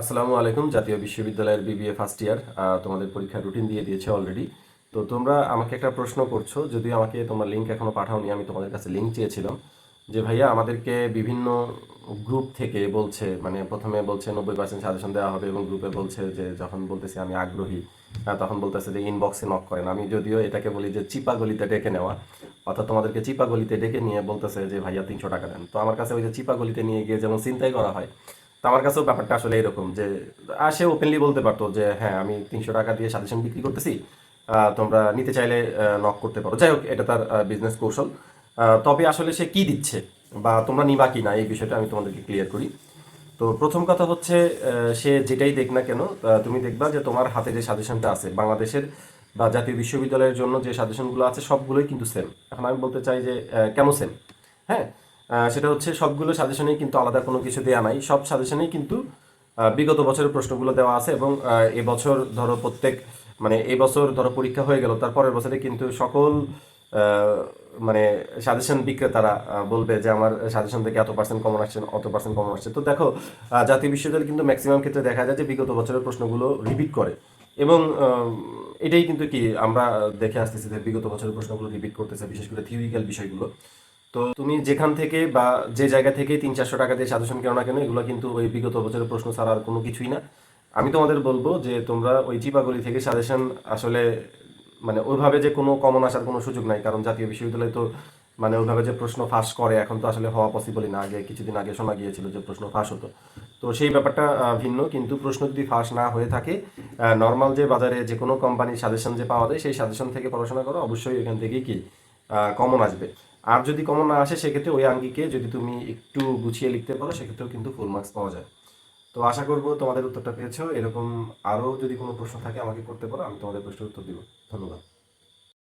আসসালামু আলাইকুম, জাতীয় বিশ্ববিদ্যালয়ের বিবিএ ফার্স্ট ইয়ার তোমাদের পরীক্ষার রুটিন দিয়ে দিয়েছে অলরেডি তো তোমরা আমাকে একটা প্রশ্ন করছ, যদি আমাকে তোমরা লিঙ্ক এখনও পাঠাওনি, আমি তোমাদের কাছে লিঙ্ক চেয়েছিলাম যে, ভাইয়া, আমাদেরকে বিভিন্ন গ্রুপ থেকে বলছে মানে প্রথমে বলছে নব্বই পার্সেন্ট সাজেশন দেওয়া হবে এবং গ্রুপে বলছে যে, যখন বলতেছি আমি আগ্রহী তখন বলতেছে যে ইনবক্সে নক করেন। আমি যদিও এটাকে বলি যে, চিপা গলিতে ডেকে নেওয়া। অর্থাৎ তোমাদেরকে চিপা গলিতে ডেকে নিয়ে বলতেছে যে, ভাইয়া, তিনশো টাকা দেন। তো আমার কাছে ওই যে চিপা গলিতে নিয়ে গিয়ে যেমন চিন্তাই করা হয় আমার কাছেও ব্যাপারটা আসলে এরকম যে, আর সে ওপেনলি বলতে পারতো যে হ্যাঁ আমি তিনশো টাকা দিয়ে সাজেশন বিক্রি করতেছি তোমরা নিতে চাইলে নক করতে পারো। যাই হোক, এটা তার বিজনেস কৌশল। তবে আসলে সে কি দিচ্ছে বা তোমরা নিবা কি না এই বিষয়টা আমি তোমাদেরকে ক্লিয়ার করি। তো প্রথম কথা হচ্ছে সে যেটাই দেখ না কেন তুমি দেখবা যে তোমার হাতে যে সাজেশনটা আছে, বাংলাদেশের বা জাতীয় বিশ্ববিদ্যালয়ের জন্য যে সাজেশনগুলো আছে, সবগুলোই কিন্তু সেম এখন আমি বলতে চাই যে কেন সেম হ্যাঁ? সেটা হচ্ছে সবগুলো সাজেশনেই কিন্তু আলাদা কোনো কিছু দেওয়া নাই। সব সাজেশনেই কিন্তু বিগত বছরের প্রশ্নগুলো দেওয়া আছে এবং এবছর ধরো প্রত্যেক মানে এই বছর ধরো পরীক্ষা হয়ে গেল, তারপরের বছরে কিন্তু সকল মানে সাজেশন বিক্রেতারা বলবে যে আমার সাজেশন থেকে এত পার্সেন্ট কমন আসছে, অত পার্সেন্ট কমন আসছে। তো দেখো জাতীয় বিশ্ববিদ্যালয় কিন্তু ম্যাক্সিমাম ক্ষেত্রে দেখা যায় যে বিগত বছরের প্রশ্নগুলো রিপিট করে। এবং এটাই কিন্তু কি আমরা দেখে আসতেছি যে বিগত বছরের প্রশ্নগুলো রিপিট করতেছে, বিশেষ করে থিওরিক্যাল বিষয়গুলো। তো তুমি যেখান থেকে বা যে জায়গা থেকে তিন চারশো টাকা দিয়ে সাজেশন কেন না কেন, এগুলো কিন্তু ওই বিগত বছরের প্রশ্ন ছাড়া আর কোনো কিছুই না। আমি তোমাদের বলব যে তোমরা ওই চিপাগলি থেকে সাজেশন আসলে মানে ওইভাবে যে কোনো কমন আসার কোনো সুযোগ নাই, কারণ জাতীয় বিশ্ববিদ্যালয় তো মানে ওইভাবে যে প্রশ্ন ফাঁস করে এখন তো আসলে হওয়া পসিবলই না। আগে কিছুদিন আগে শোনা গিয়েছিল যে প্রশ্ন ফাঁস হতো। তো সেই ব্যাপারটা ভিন্ন, কিন্তু প্রশ্ন যদি ফাঁস না হয়ে থাকে নর্মাল যে বাজারে যে কোনো কোম্পানির সাজেশন যে পাওয়া যায়, সেই সাজেশন থেকে পড়াশোনা করো। অবশ্যই এখান থেকেই কি কমন আসবে। আর যদি কমন না আসে, সেক্ষেত্রে ওই আঙ্গিকে যদি তুমি একটু গুছিয়ে লিখতে পারো, সেক্ষেত্রেও কিন্তু ফুল মার্কস পাওয়া যায়। তো আশা করব তোমাদের উত্তরটা পেয়েছ। এরকম আরও যদি কোনো প্রশ্ন থাকে আমাকে করতে পারো, আমি তোমাদের প্রশ্নের উত্তর দিব। ধন্যবাদ।